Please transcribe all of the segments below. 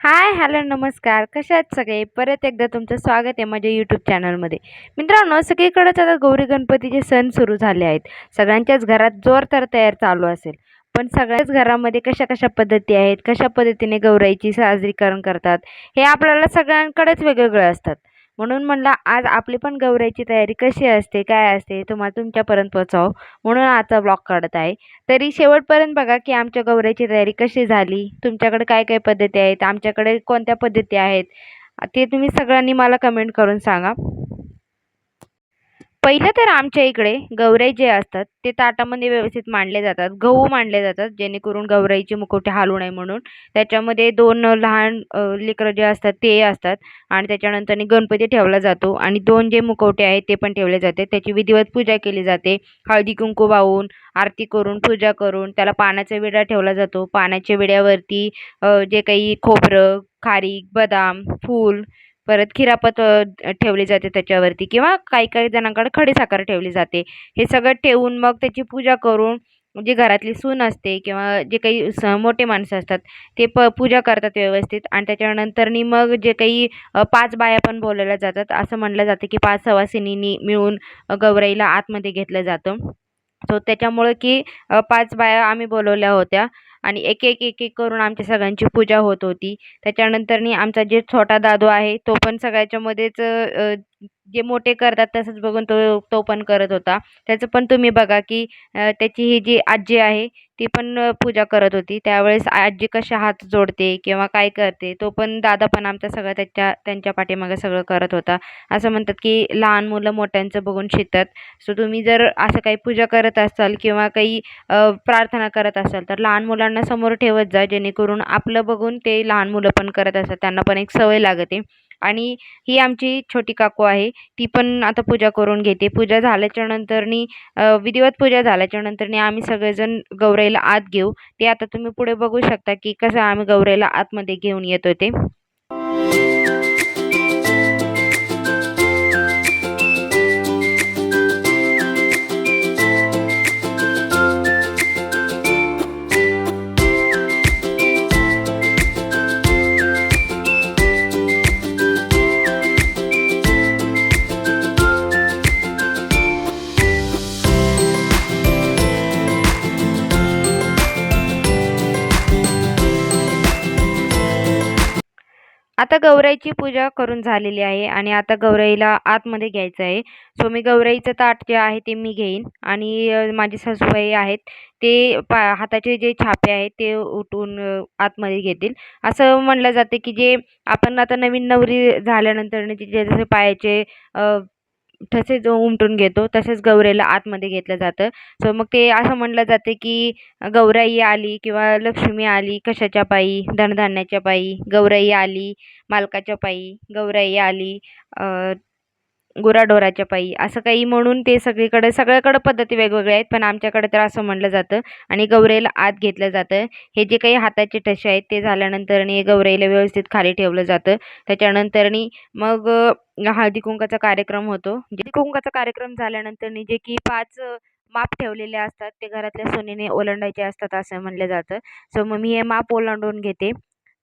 हाय, hello, नमस्कार. कशा आहेत सगळे? परत एकदा तुमचं स्वागत आहे माझ्या यूट्यूब चॅनलमध्ये. मित्रांनो, सगळीकडंच आता गौरी गणपतीचे सण सुरू झाले आहेत. सगळ्यांच्याच घरात जोरदार तयार चालू असेल. पण सगळ्याच घरामध्ये कशा-कशा पद्धती आहेत, कशा पद्धतीने गौराईची साजरीकरण करतात, हे आपल्याला सगळ्यांकडेच वेगवेगळं असतात. म्हणून म्हणलं आज आपली पण गौऱ्याची तयारी कशी असते, काय असते, तुम्हाला तुमच्यापर्यंत पोचावं म्हणून आजचा ब्लॉग काढत आहे. तरी शेवटपर्यंत बघा की आमच्या गौऱ्याची तयारी कशी झाली, तुमच्याकडे काय काय पद्धती आहेत, आमच्याकडे कोणत्या पद्धती आहेत, ते तुम्ही सगळ्यांनी मला कमेंट करून सांगा. पहिलं तर आमच्या इकडे गौराई जे असतात ते ताटामध्ये व्यवस्थित मांडले जातात. गहू मांडले जातात जेणेकरून गौराईचे मुखवटे हालू नये म्हणून. त्याच्यामध्ये दोन लहान लेकरं जे असतात ते असतात आणि त्याच्यानंतरनी गणपती ठेवला जातो आणि दोन जे मुखवटे आहेत ते पण ठेवले जाते. त्याची विधिवत पूजा केली जाते. हळदी-कुंकू वाहून, आरती करून, पूजा करून त्याला पानाचा विडा ठेवला जातो. पानाच्या विड्यावरती जे काही खोबरं, खारीक, बदाम, फूल परत खिरापत ठेवली जाते त्याच्यावरती किंवा काही काही जणांकडे खडीसाखर ठेवली जाते. हे सगळं ठेवून मग त्याची पूजा करून जी घरातली सून असते किंवा जे काही स मोठे माणसं असतात ते प पूजा करतात व्यवस्थित आणि त्याच्यानंतरनी मग जे काही पाच बाया पण बोलवल्या जातात. असं म्हटलं जातं की पाच सवासिनींनी मिळून गौराईला आतमध्ये घेतलं जातं. सो त्याच्यामुळं की पाच बाया आम्ही बोलवल्या होत्या. आणि एक एक एक एक करून आमच्या सगळ्यांची पूजा होत होती. त्याच्यानंतरनी आमचा जे छोटा दादू आहे तो पण सगळ्याच्यामध्येच जे मोठे करतात तसंच बघून तो तो पण करत होता. त्याचं पण तुम्ही बघा की त्याची ही जी आजी आहे ती पण पूजा करत होती. त्यावेळेस आजी कशा हात जोडते किंवा काय करते तो पण दादा पण आमचा सगळं त्याच्या त्यांच्या पाठीमागे सगळं करत होता. असं म्हणतात की लहान मुलं मोठ्यांचं बघून शिकतात. सो तुम्ही जर असं काही पूजा करत असाल किंवा काही प्रार्थना करत असाल तर लहान मुलांना समोर ठेवत जा जेणेकरून आपलं बघून ते लहान मुलं पण करत असतात. त्यांना पण एक सवय लागते. आणि ही आमची छोटी काकू आहे ती पण आता पूजा करून घेते. पूजा झाल्याच्या नंतरनी विधिवत पूजा झाल्याच्या नंतरनी आम्ही सगळेजण गौराईला आत घेऊ. ते आता तुम्ही पुढे बघू शकता की कसं आम्ही गौराईला आतमध्ये घेऊन येतो ते. आता गौराईची पूजा करून झालेली आहे आणि आता गौराईला आतमध्ये घ्यायचं आहे. सो मी गौराईचं ताट जे आहे ते मी घेईन आणि माझे सासूबाई आहेत ते पा हाताचे जे छापे आहेत ते उठून आतमध्ये घेतील. असं म्हणलं जाते की जे आपण आता नवीन नवरी झाल्यानंतर जे जसे पायाचे तसेच जो उमटून घेतो. तसेच गौरीला आतमध्ये घेतलं जातं. सो मग ते असं म्हटलं जाते की गौराई आली किंवा लक्ष्मी आली कशाच्या पायी? धनधान्याच्या पायी. गौराई आली मालकाच्या पायी. गौराई आली गुराढोराच्या पायी. असं काही म्हणून ते सगळीकडे सगळ्याकडं पद्धती वेगवेगळ्या आहेत पण आमच्याकडे तर असं म्हटलं जातं आणि गौराईला आत घेतलं जातं. हे जे काही हाताचे ठसे आहेत ते झाल्यानंतरनी गौराईला व्यवस्थित खाली ठेवलं जातं. त्याच्यानंतरनी मग हळदी कुंकाचा कार्यक्रम होतो. हळदी कुंकाचा कार्यक्रम झाल्यानंतरनी जे की पाच माप ठेवलेले असतात ते घरातल्या सोनेने ओलांडायचे असतात असं म्हणलं जातं. सो मग मी हे माप ओलांडून घेते.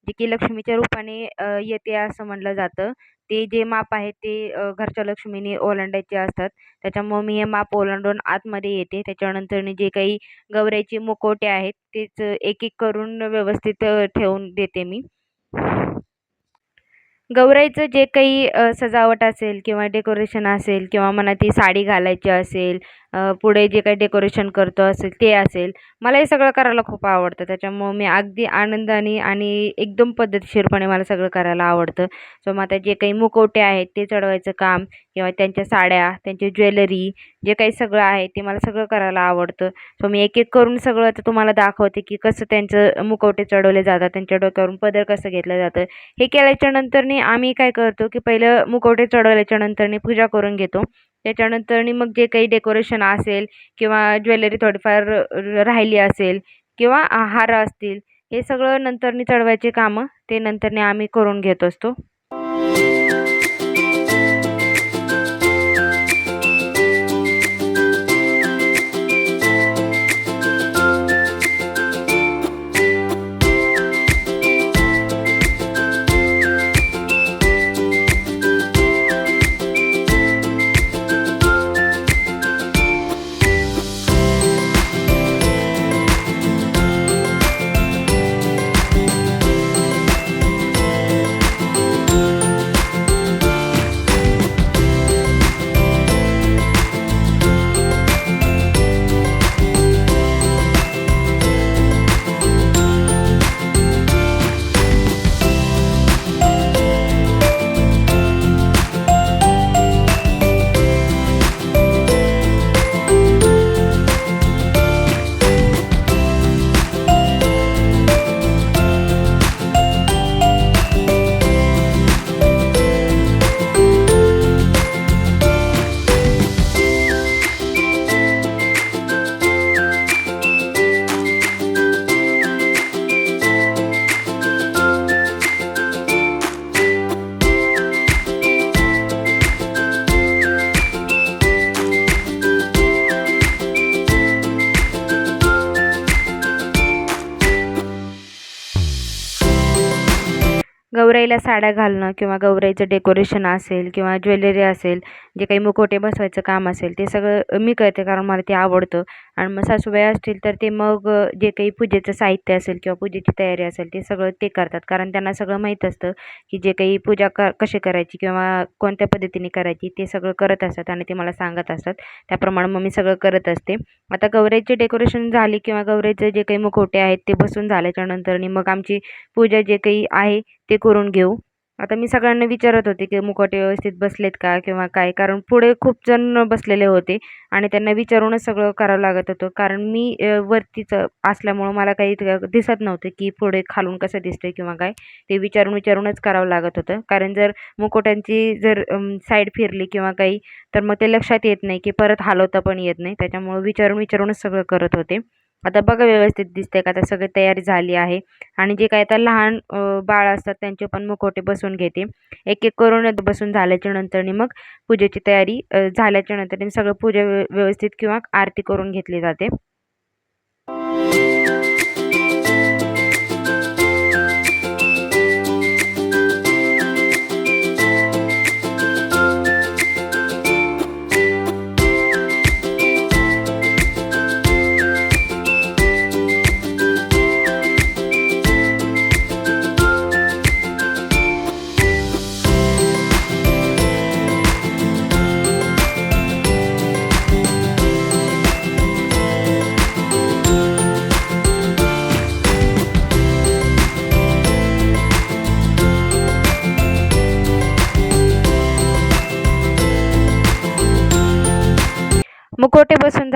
जे की लक्ष्मीच्या रूपाने येते असं म्हणलं जातं. ते जे माप आहे ते घरच्या लक्ष्मीने ओलांडायचे असतात. त्याच्यामुळं मी हे माप ओलांडून आतमध्ये येते. त्याच्यानंतरनी जे काही गौराईचे मुखवटे आहेत तेच एक एक करून व्यवस्थित ठेवून देते मी. गौराईचं जे काही सजावट असेल किंवा डेकोरेशन असेल किंवा मला ती साडी घालायची असेल पुढे जे काही डेकोरेशन करतो असेल ते असेल मला हे सगळं करायला खूप आवडतं. त्याच्यामुळं मी अगदी आनंदाने आणि एकदम पद्धतशीरपणे मला सगळं करायला आवडतं. सो मग आता जे काही मुखवटे आहेत ते चढवायचं काम किंवा त्यांच्या साड्या त्यांची ज्वेलरी जे काही सगळं आहे ते मला सगळं करायला आवडतं. सो मी एक एक करून सगळं आता तुम्हाला दाखवते की कसं त्यांचं मुखवटे चढवले जातात त्यांच्या डोक्यावरून पदर कसं घेतलं जातं. हे केल्याच्या नंतरनी आम्ही काय करतो की पहिलं मुखवटे चढवल्याच्या नंतरनी पूजा करून घेतो. त्याच्यानंतरनी मग जे काही डेकोरेशन असेल किंवा ज्वेलरी थोडीफार राहिली असेल किंवा हार असतील हे सगळं नंतरनी चढवायचे कामं ते नंतरनी आम्ही करून घेत असतो. गौराईला साड्या घालणं किंवा गौराईचं डेकोरेशन असेल किंवा ज्वेलरी असेल जे काही मुखवटे बसवायचं काम असेल ते सगळं मी करते कारण मला ते आवडतं. आणि मग सासूबाई असतील तर ते मग जे काही पूजेचं साहित्य असेल किंवा पूजेची तयारी असेल ते सगळं ते करतात. कारण त्यांना सगळं माहीत असतं की जे काही पूजा क कशी करायची किंवा कोणत्या पद्धतीने करायची ते सगळं करत असतात आणि ते मला सांगत असतात. त्याप्रमाणे मग मी सगळं करत असते. आता गौराईचे डेकोरेशन झाली किंवा गौराईचे जे काही मुखवटे आहेत ते बसून झाल्याच्यानंतर आणि मग आमची पूजा जे काही आहे ते करून घेऊ. आता मी सगळ्यांना विचारत होते की मुखवटे व्यवस्थित बसलेत का किंवा काय? कारण पुढे खूप जण बसलेले होते आणि त्यांना विचारूनच सगळं करावं लागत होतं. कारण मी वरतीच असल्यामुळं मला काही दिसत नव्हतं की पुढे खालून कसं दिसतंय किंवा काय. ते विचारून विचारूनच करावं लागत होतं. कारण जर मुकोट्यांची जर साईड फिरली किंवा काही तर मग ते लक्षात येत नाही की परत हलवता पण येत नाही. त्याच्यामुळं विचारून विचारूनच सगळं करत होते. आता बघा व्यवस्थित दिसतंय का? आता सगळी तयारी झाली आहे. आणि जे काय आता लहान बाळ असतात त्यांचे पण मुखवटे बसवून घेते. एक एक करून बसून झाल्याच्या नंतरनी मग पूजेची तयारी झाल्याच्यानंतर सगळं पूजा व्यवस्थित किंवा आरती करून घेतली जाते.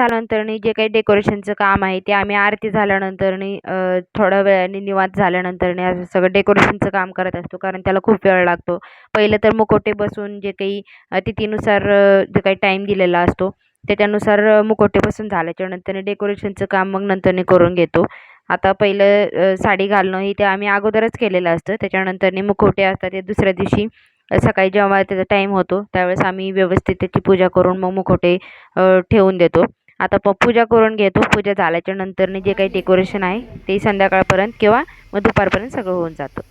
झाल्यानंतरनी जे काही डेकोरेशनचं काम आहे ते आम्ही आरती झाल्यानंतरनी थोड्या वेळाने निवांत झाल्यानंतरनी असं सगळं डेकोरेशनचं काम करत असतो कारण त्याला खूप वेळ लागतो. पहिलं तर मुखवटे बसून जे काही तिथीनुसार जे काही टाईम दिलेला असतो त्याच्यानुसार मुखवटे बसून झाल्याच्या नंतरनी डेकोरेशनचं काम मग नंतरनी करून घेतो. आता पहिलं साडी घालणं हे ते आम्ही अगोदरच केलेलं असतं त्याच्यानंतरनी मुखवटे असतात ते दुसऱ्या दिवशी सकाळी जेव्हा त्याचा टाईम होतो त्यावेळेस आम्ही व्यवस्थित त्याची पूजा करून मग मुखवटे ठेवून देतो. आता प पूजा करून घेतो. पूजा झाल्याच्या नंतरने जे काही डेकोरेशन आहे ते संध्याकाळपर्यंत किंवा मग दुपारपर्यंत सगळं होऊन जातं.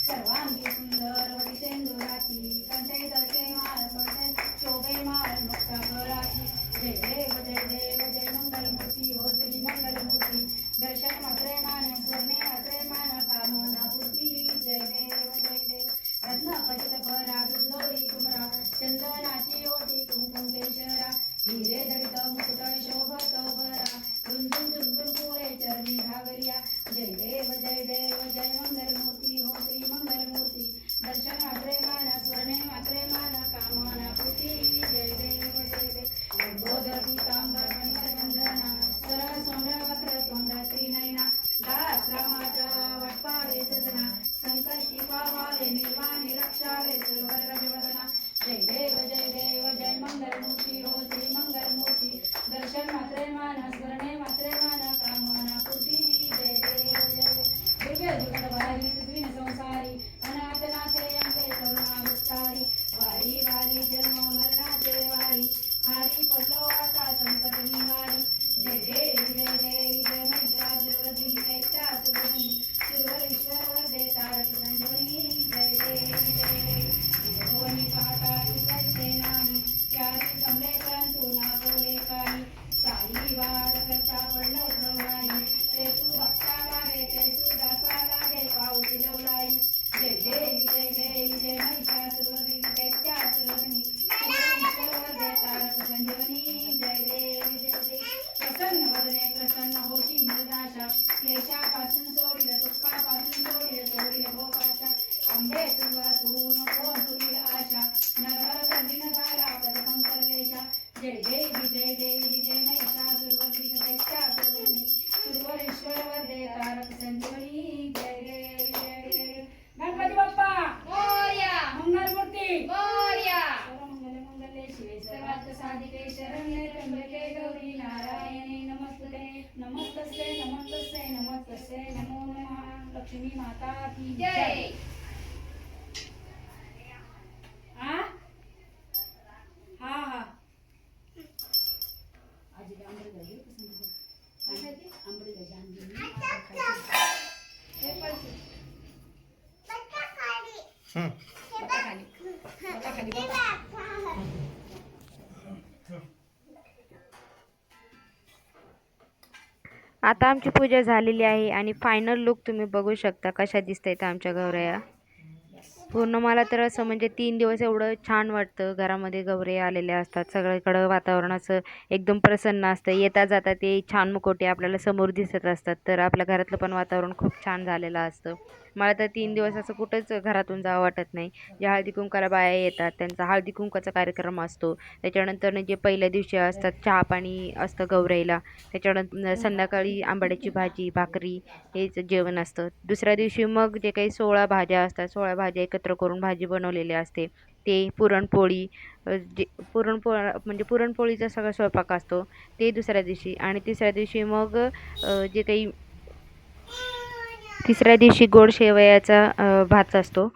सर्वांगी सुंदर साधिके शरण्ये त्र्यंबके गौरी नारायणे नमस्ते नमस्तस्ते नमस्तस्ते नमस्तस्ते नमो नमः लक्ष्मी माता की जय। हा हा हा. आजी आंबे झाली आंबे झाली खाली। खाली। आता आमची पूजा झालेली आहे आणि फायनल लुक तुम्ही बघू शकता कशा दिसत आमच्या गौरया पूर्ण मला तर असं म्हणजे तीन दिवस एवढं छान वाटतं. घरामध्ये गौरे आलेल्या असतात. सगळीकडं वातावरण असं एकदम प्रसन्न असतं. येता जाता ते छान मुकोटे आपल्याला समोर दिसत असतात. तर आपल्या घरातलं पण वातावरण खूप छान झालेलं असतं. मला तर तीन दिवस असं कुठंच घरातून जावं वाटत नाही. ज्या हळदी कुंकाला बाया येतात त्यांचा हळदी कुंकाचा कार्यक्रम असतो. त्याच्यानंतर जे पहिल्या दिवशी असतात चहा पाणी असतं गौराईला. त्याच्यानंतर संध्याकाळी आंबाड्याची भाजी भाकरी हेच जेवण असतं. दुसऱ्या दिवशी मग जे काही सोळा भाज्या असतात सोळा भाज्या एकत्र करून भाजी बनवलेली असते. ते पुरणपोळी जे पुरणपोळ म्हणजे पुरणपोळीचा सगळा स्वयंपाक असतो. ते दुसऱ्या दिवशी आणि तिसऱ्या दिवशी मग जे काही तिसऱ्या दिवशी गोड शेवयाचा भात असतो.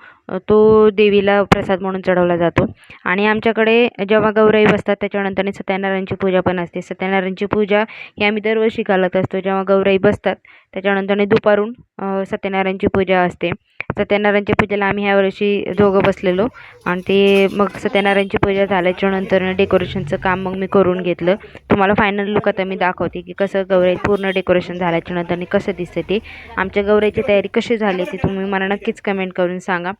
तो देवीला प्रसाद म्हणून चढवला जातो. आणि आमच्याकडे जेव्हा गौराई बसतात त्याच्यानंतर सत्यनारायणची पूजा पण असते. सत्यनारायणची पूजा ही आम्ही दरवर्षी घालत असतो. जेव्हा गौराई बसतात त्याच्यानंतर दुपारून सत्यनारायणची पूजा असते. सत्यनारायणच्या पूजेला आम्ही ह्या वर्षी दोघं बसलेलो. आणि ते मग सत्यनारायणची पूजा झाल्याच्यानंतर डेकोरेशनचं काम मग मी करून घेतलं. तुम्हाला फायनल लुक आता मी दाखवते की कसं गौराई पूर्ण डेकोरेशन झाल्याच्यानंतर कसं दिसतं ते. आमच्या गौराईची तयारी कशी झाली ती तुम्ही मला नक्कीच कमेंट करून सांगा.